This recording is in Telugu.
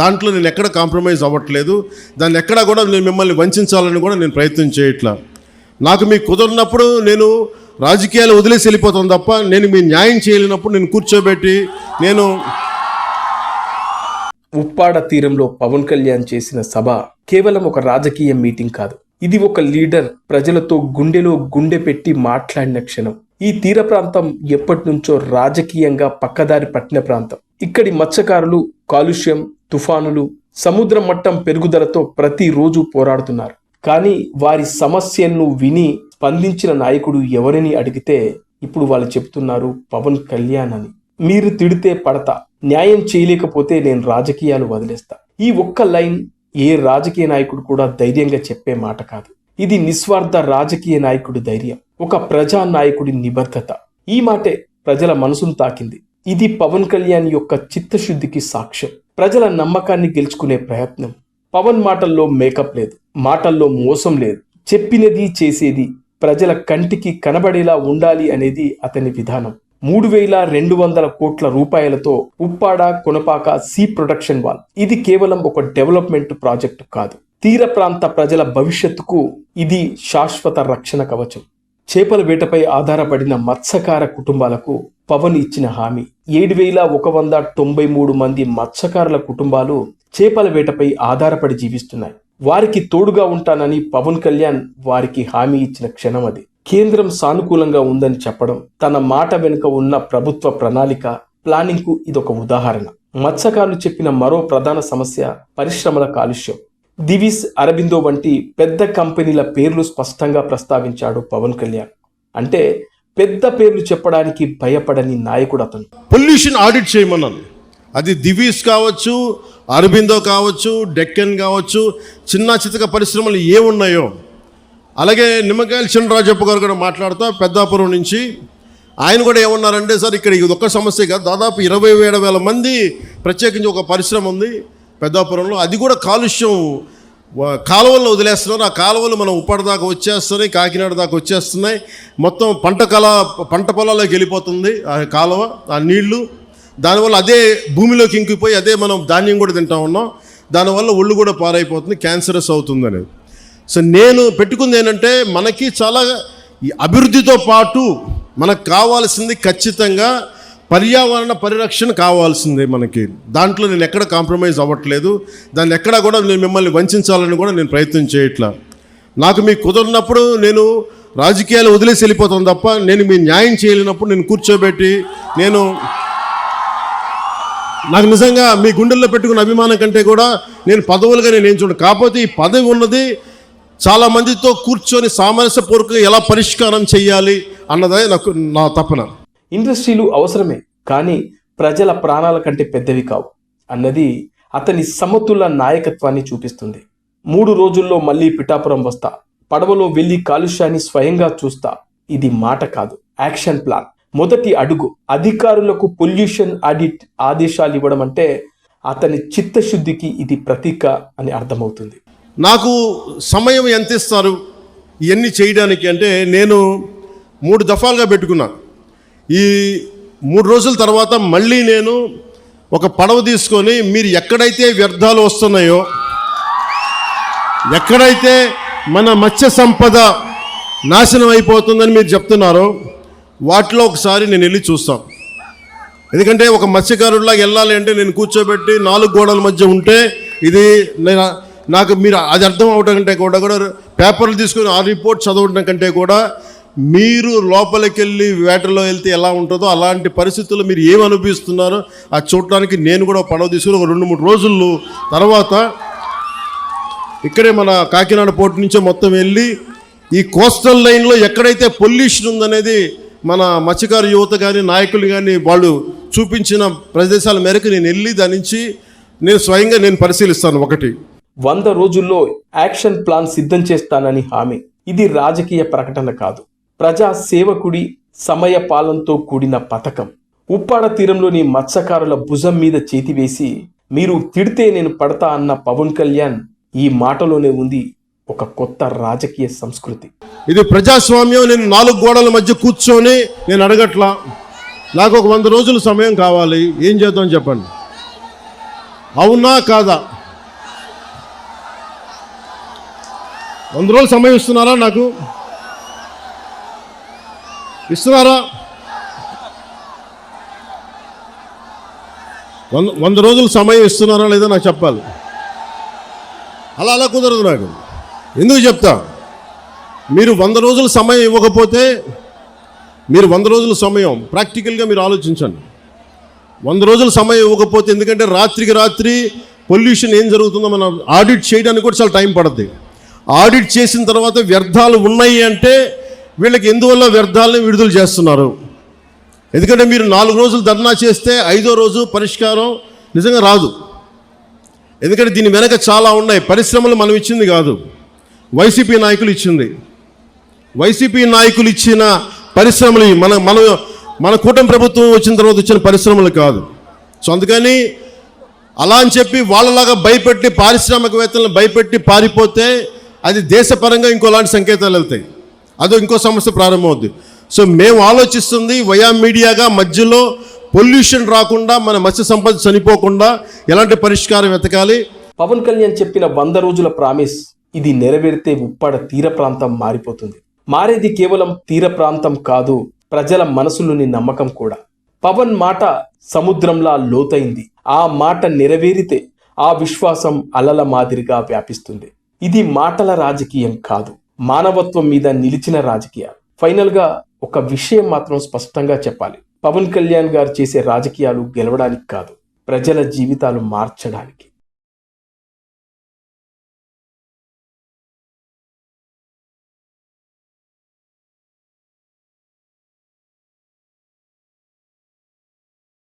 దాంట్లో నేను ఎక్కడ కాంప్రమైజ్ అవ్వట్లేదు. దాన్ని ఎక్కడా కూడా నేను మిమ్మల్ని వంచాలని కూడా నేను ప్రయత్నం చేయట్లా. నాకు మీకు కుదరినప్పుడు నేను రాజకీయాలు వదిలేసి వెళ్ళిపోతాను తప్ప నేను మీ న్యాయం చేయలేనప్పుడు నేను కూర్చోబెట్టి నేను ఉప్పాడ తీరంలో పవన్ కళ్యాణ్ చేసిన సభ కేవలం ఒక రాజకీయ మీటింగ్ కాదు. ఇది ఒక లీడర్ ప్రజలతో గుండెలో గుండె పెట్టి మాట్లాడిన క్షణం. ఈ తీర ప్రాంతం ఎప్పటి నుంచో రాజకీయంగా పక్కదారి పట్టిన ప్రాంతం. ఇక్కడి మత్స్యకారులు కాలుష్యం తుఫానులు సముద్ర మట్టం పెరుగుదలతో ప్రతిరోజు పోరాడుతున్నారు. కానీ వారి సమస్యలను విని స్పందించిన నాయకుడు ఎవరిని అడిగితే ఇప్పుడు వాళ్ళు చెప్తున్నారు పవన్ కళ్యాణ్ అని. మీరు తిడితే పడతా న్యాయం చేయలేకపోతే నేను రాజకీయాలు వదిలేస్తా. ఈ ఒక్క లైన్ ఏ రాజకీయ నాయకుడు కూడా ధైర్యంగా చెప్పే మాట కాదు. ఇది నిస్వార్థ రాజకీయ నాయకుడి ధైర్యం. ఒక ప్రజా నాయకుడి నిబద్ధత ఈ మాటే ప్రజల మనసును తాకింది. ఇది పవన్ కళ్యాణ్ యొక్క చిత్తశుద్ధికి సాక్ష్యం. ప్రజల నమ్మకాన్ని గెలుచుకునే ప్రయత్నం. పవన్ మాటల్లో మేకప్ లేదు. మాటల్లో మోసం లేదు. చెప్పినది చేసేది ప్రజల కంటికి కనబడేలా ఉండాలి అనేది అతని విధానం. మూడు వేల రెండు వందల కోట్ల రూపాయలతో Uppada Konapaka sea protection wall. ఇది కేవలం ఒక డెవలప్మెంట్ ప్రాజెక్టు కాదు. తీర ప్రాంత ప్రజల భవిష్యత్తుకు ఇది శాశ్వత రక్షణ కవచం. చేపల వేటపై ఆధారపడిన మత్స్యకార కుటుంబాలకు పవన్ ఇచ్చిన హామీ. ఏడు వేల ఒక వంద తొంభై మూడు మంది మత్స్యకారుల కుటుంబాలు చేపల వేటపై ఆధారపడి జీవిస్తున్నాయి. వారికి తోడుగా ఉంటానని పవన్ కళ్యాణ్ వారికి హామీ ఇచ్చిన క్షణం అది. కేంద్రం సానుకూలంగా ఉందని చెప్పడం తన మాట వెనుక ఉన్న ప్రభుత్వ ప్రణాళిక ప్లానింగ్కు ఇదొక ఉదాహరణ. మత్స్యకారులు చెప్పిన మరో ప్రధాన సమస్య పరిశ్రమల కాలుష్యం. దివిస్ అరబిందో వంటి పెద్ద కంపెనీల పేర్లు స్పష్టంగా ప్రస్తావించాడు పవన్ కళ్యాణ్. అంటే పెద్ద పేర్లు చెప్పడానికి భయపడని నాయకుడు అతను. పొల్యూషన్ ఆడిట్ చేయమన్నాను. అది దివీస్ కావచ్చు అరబిందో కావచ్చు డెక్కన్ కావచ్చు చిన్న చితక పరిశ్రమలు ఏమున్నాయో అలాగే నిమ్మకాయల చిన్నరాజప్ప గారు కూడా మాట్లాడుతూ పెద్దాపురం నుంచి ఆయన కూడా ఏమన్నారంటే సార్ ఇక్కడ ఇది ఒక్క సమస్య కాదు. దాదాపు ఇరవై ఏడు వేల మంది ప్రత్యేకించి ఒక పరిశ్రమ ఉంది. పెద్దాపురంలో అది కూడా కాలుష్యం కాలువల్లో వదిలేస్తున్నారు ఆ కాలువలు మనం ఉప్పటి దాకా వచ్చేస్తున్నాయి కాకినాడ దాకా వచ్చేస్తున్నాయి. మొత్తం పంట కళ పంట పొలాల్లోకి వెళ్ళిపోతుంది ఆ కాలువ ఆ నీళ్ళు. దానివల్ల అదే భూమిలోకి ఇంకిపోయి అదే మనం ధాన్యం కూడా తింటా ఉన్నాం. దానివల్ల ఒళ్ళు కూడా పారైపోతుంది క్యాన్సరస్ అవుతుంది అనేది సో నేను పెట్టుకుంది ఏంటంటే మనకి చాలా అభివృద్ధితో పాటు మనకు కావాల్సింది ఖచ్చితంగా పర్యావరణ పరిరక్షణ కావాల్సిందే మనకి. దాంట్లో నేను ఎక్కడ కాంప్రమైజ్ అవ్వట్లేదు. దాన్ని ఎక్కడా కూడా నేను మిమ్మల్ని వంచాలని కూడా నేను ప్రయత్నం చేయట్లా. నాకు మీకు కుదరినప్పుడు నేను రాజకీయాలు వదిలేసి వెళ్ళిపోతాను తప్ప నేను మీ న్యాయం చేయలేనప్పుడు నేను కూర్చోబెట్టి నేను నాకు నిజంగా మీ గుండెల్లో పెట్టుకున్న అభిమానం కంటే కూడా నేను పదవులుగా నేను ఏం చూడను. కాకపోతే ఈ పదవి ఉన్నది చాలా మందితో కూర్చొని సామరస్యపూర్వకంగా ఎలా పరిష్కారం చేయాలి అన్నదే నాకు నా తపన. ఇండస్ట్రీలు అవసరమే కానీ ప్రజల ప్రాణాల కంటే పెద్దవి కావు. అన్నది అతని సమతుల నాయకత్వాన్ని చూపిస్తుంది. మూడు రోజుల్లో మళ్ళీ పిఠాపురం వస్తా పడవలో వెళ్ళి కాలుష్యాన్ని స్వయంగా చూస్తా. ఇది మాట కాదు యాక్షన్ ప్లాన్. మొదటి అడుగు అధికారులకు పొల్యూషన్ ఆడిట్ ఆదేశాలు ఇవ్వడం అంటే అతని చిత్తశుద్ధికి ఇది ప్రతీక అని అర్థమవుతుంది. నాకు సమయం ఎంత ఇస్తారు ఇవన్నీ చేయడానికి అంటే నేను మూడు దఫాలుగా పెట్టుకున్నాను ఈ మూడు రోజుల తర్వాత మళ్ళీ నేను ఒక పడవ తీసుకొని మీరు ఎక్కడైతే వ్యర్థాలు వస్తున్నాయో ఎక్కడైతే మన మత్స్య సంపద నాశనం అయిపోతుందని మీరు చెప్తున్నారో వాటిలో ఒకసారి నేను వెళ్ళి చూస్తాం. ఎందుకంటే ఒక మత్స్యకారుడిలాగా వెళ్ళాలి అంటే నేను కూర్చోబెట్టి నాలుగు గోడల మధ్య ఉంటే ఇది నేను నాకు మీరు అది అర్థం అవడం కంటే కూడా కూడా పేపర్లు తీసుకొని ఆ రిపోర్ట్ చదవడం కంటే కూడా మీరు లోపలికెళ్ళి వేటలో వెళ్తే ఎలా ఉంటుందో అలాంటి పరిస్థితుల్లో మీరు ఏమి అనుభవిస్తున్నారో అది చూడటానికి నేను కూడా పడవ తీసుకుని ఒక రెండు మూడు రోజులు తర్వాత ఇక్కడే మన కాకినాడ పోర్టు నుంచే మొత్తం వెళ్ళి ఈ కోస్టల్ లైన్లో ఎక్కడైతే పొల్యూషన్ ఉందనేది మన మత్స్యకారు యువత కానీ నాయకులు కానీ వాళ్ళు చూపించిన ప్రదేశాల మేరకు నేను వెళ్ళి దాని నుంచి నేను స్వయంగా నేను పరిశీలిస్తాను ఒకటి. వంద రోజుల్లో యాక్షన్ ప్లాన్ సిద్ధం చేస్తానని హామీ. ఇది రాజకీయ ప్రకటన కాదు. ప్రజా సేవకుడి సమయ పాలనతో కూడిన పథకం. ఉప్పాడ తీరంలోని మత్స్యకారుల భుజం మీద చేతి వేసి మీరు తిడితే నేను పడతా అన్న పవన్ కళ్యాణ్ ఈ మాటలోనే ఉంది ఒక కొత్త రాజకీయ సంస్కృతి. ఇది ప్రజాస్వామ్యం. నేను నాలుగు గోడల మధ్య కూర్చొని నేను అడగట్లా. నాకు ఒక వంద రోజులు సమయం కావాలి. ఏం చేద్దాం చెప్పండి. అవునా కాదా? వంద రోజులు సమయం ఇస్తున్నారా నాకు? ఇస్తున్నారా వంద వంద రోజులు సమయం ఇస్తున్నారా లేదా నాకు చెప్పాలి. అలా అలా కుదరదు నాకు. ఎందుకు చెప్తా? మీరు వంద రోజులు సమయం ఇవ్వకపోతే మీరు వంద రోజుల సమయం ప్రాక్టికల్గా మీరు ఆలోచించండి. వంద రోజుల సమయం ఇవ్వకపోతే ఎందుకంటే రాత్రికి రాత్రి పొల్యూషన్ ఏం జరుగుతుందో మనం ఆడిట్ చేయడానికి కూడా చాలా టైం పడుతుంది ఆడిట్ చేసిన తర్వాత వ్యర్థాలు ఉన్నాయి అంటే వీళ్ళకి ఎందువల్ల వ్యర్థాలను విడుదల చేస్తున్నారు? ఎందుకంటే మీరు నాలుగు రోజులు ధర్నా చేస్తే ఐదో రోజు పరిష్కారం నిజంగా రాదు. ఎందుకంటే దీని వెనక చాలా ఉన్నాయి. పరిశ్రమలు మనం ఇచ్చింది కాదు. వైసీపీ నాయకులు ఇచ్చింది. వైసీపీ నాయకులు ఇచ్చిన పరిశ్రమలు మన మన మన కూటమి ప్రభుత్వం వచ్చిన తర్వాత వచ్చిన పరిశ్రమలు కాదు. సో అందుకని అలా అని చెప్పి వాళ్ళలాగా భయపెట్టి పారిశ్రామికవేత్తలను భయపెట్టి పారిపోతే అది దేశపరంగా ఇంకోలాంటి సంకేతాలు వెళ్తాయి. అదో ఇంకో సమస్య ప్రారంభమవుద్ది. సో మేము ఆలోచిస్తుంది వయా మీడియాగా మధ్యలో పొల్యూషన్ రాకుండా మన మత్స్య సంపద చనిపోకుండా ఎలాంటి పరిష్కారం వెతకాలి? పవన్ కళ్యాణ్ చెప్పిన వంద రోజుల ప్రామిస్ ఇది నెరవేరితే ఉప్పాడ తీర ప్రాంతం మారిపోతుంది. మారేది కేవలం తీర ప్రాంతం కాదు ప్రజల మనసులోని నమ్మకం కూడా. పవన్ మాట సముద్రంలా లోతైంది. ఆ మాట నెరవేరితే ఆ విశ్వాసం అలల మాదిరిగా వ్యాపిస్తుంది. ఇది మాటల రాజకీయం కాదు. మానవత్వం మీద నిలిచిన రాజకీయాలు. ఫైనల్గా ఒక విషయం మాత్రం స్పష్టంగా చెప్పాలి. పవన్ కళ్యాణ్ గారు చేసే రాజకీయాలు గెలవడానికి కాదు ప్రజల జీవితాలు మార్చడానికి.